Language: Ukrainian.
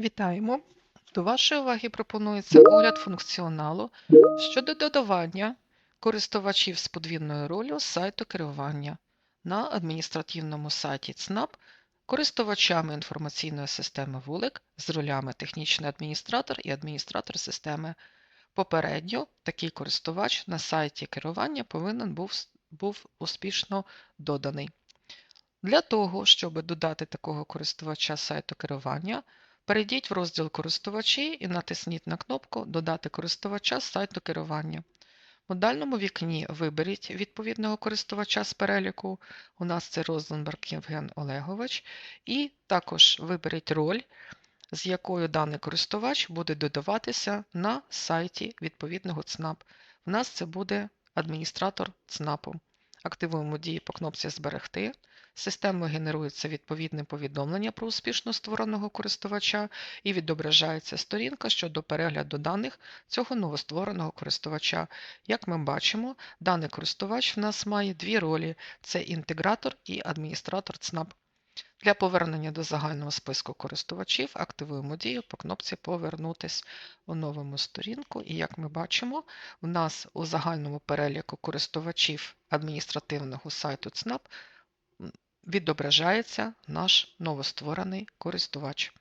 Вітаємо! До вашої уваги пропонується огляд функціоналу щодо додавання користувачів з подвійною ролью сайту керування на адміністративному сайті ЦНАП користувачами інформаційної системи вулик з ролями технічний адміністратор і адміністратор системи. Попередньо такий користувач на сайті керування повинен був, був успішно доданий. Для того, щоб додати такого користувача сайту керування, перейдіть в розділ користувачі і натисніть на кнопку Додати користувача з сайту керування. У дальному вікні виберіть відповідного користувача з переліку. У нас це Розенберг Євген Олегович. І також виберіть роль, з якою даний користувач буде додаватися на сайті відповідного ЦНАП. У нас це буде адміністратор ЦНАПу. Активуємо дії по кнопці Зберегти. Системою генерується відповідне повідомлення про успішно створеного користувача і відображається сторінка щодо перегляду даних цього новоствореного користувача. Як ми бачимо, даний користувач в нас має дві ролі: це інтегратор і адміністратор ЦНАП. Для повернення до загального списку користувачів активуємо дію по кнопці Повернутись у новому сторінку. І як ми бачимо, в нас у загальному переліку користувачів адміністративного сайту ЦНАП відображається наш новостворений користувач.